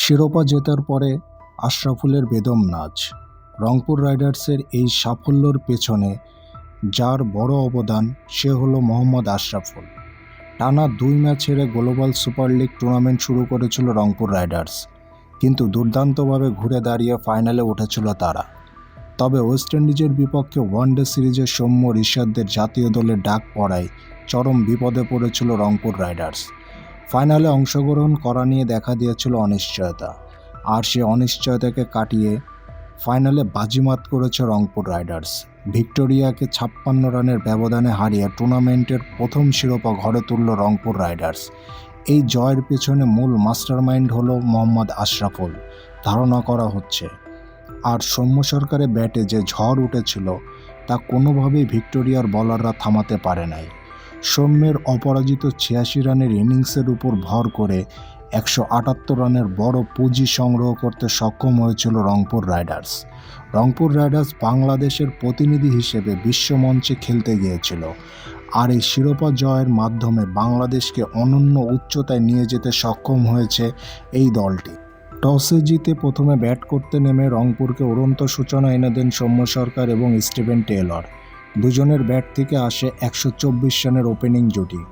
শিরোপা জেতার পরে আশরাফুলের বেদম নাচ। রংপুর রাইডার্সের এই সাফল্যর পেছনে যার বড় অবদান, সে হলো মোহাম্মদ আশরাফুল। টানা দুই ম্যাচ হেরে গ্লোবাল সুপার লিগ টুর্নামেন্ট শুরু করেছিল রংপুর রাইডার্স, কিন্তু দুর্দান্তভাবে ঘুরে দাঁড়িয়ে ফাইনালে উঠেছিল তারা। তবে ওয়েস্ট ইন্ডিজের বিপক্ষে ওয়ানডে সিরিজে সৌম্য ঋষাদদের জাতীয় দলে ডাক পড়ায় চরম বিপদে পড়েছিল রংপুর রাইডার্স। ফাইনালে অংশগ্রহণ করা নিয়ে দেখা দিয়েছিল অনিশ্চয়তা, আর সে অনিশ্চয়তাকে কাটিয়ে ফাইনালে বাজিমাত করেছে রংপুর রাইডার্স। ভিক্টোরিয়াকে ছাপ্পান্ন রানের ব্যবধানে হারিয়ে টুর্নামেন্টের প্রথম শিরোপা ঘরে তুলল রংপুর রাইডার্স। এই জয়ের পেছনে মূল মাস্টারমাইন্ড হল মোহাম্মদ আশরাফুল, ধারণা করা হচ্ছে। আর সৌম্য সরকারের ব্যাটে যে ঝড় উঠেছিল, তা কোনোভাবেই ভিক্টোরিয়ার বলাররা থামাতে পারে নাই। সৌম্যের অপরাজিত ছিয়াশি রানের ইনিংসের উপর ভর করে একশো আটাত্তর রানের বড় পুঁজি সংগ্রহ করতে সক্ষম হয়েছিল রংপুর রাইডার্স। রংপুর রাইডার্স বাংলাদেশের প্রতিনিধি হিসেবে বিশ্বমঞ্চে খেলতে গিয়েছিল। আর এই শিরোপা জয়ের মাধ্যমে বাংলাদেশকে অনন্য উচ্চতায় নিয়ে যেতে সক্ষম হয়েছে এই দলটি। টসে জিতে প্রথমে ব্যাট করতে নেমে রংপুরকে উড়ন্ত সূচনা এনে দেন সৌম্য সরকার এবং স্টিভেন টেলর। দুজনের ব্যাট থেকে আসে একশো চব্বিশ রানের ওপেনিং জুটি।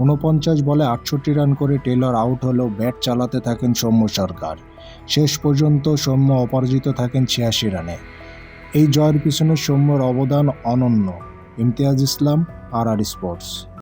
ঊনপঞ্চাশ বলে আটষট্টি রান করে টেলর আউট হলেও ব্যাট চালাতে থাকেন সৌম্য সরকার। শেষ পর্যন্ত সৌম্য অপরাজিত থাকেন ছিয়াশি রানে। এই জয়ের পিছনে সৌম্যর অবদান অনন্য। ইমতিয়াজ ইসলাম আর আর স্পোর্টস।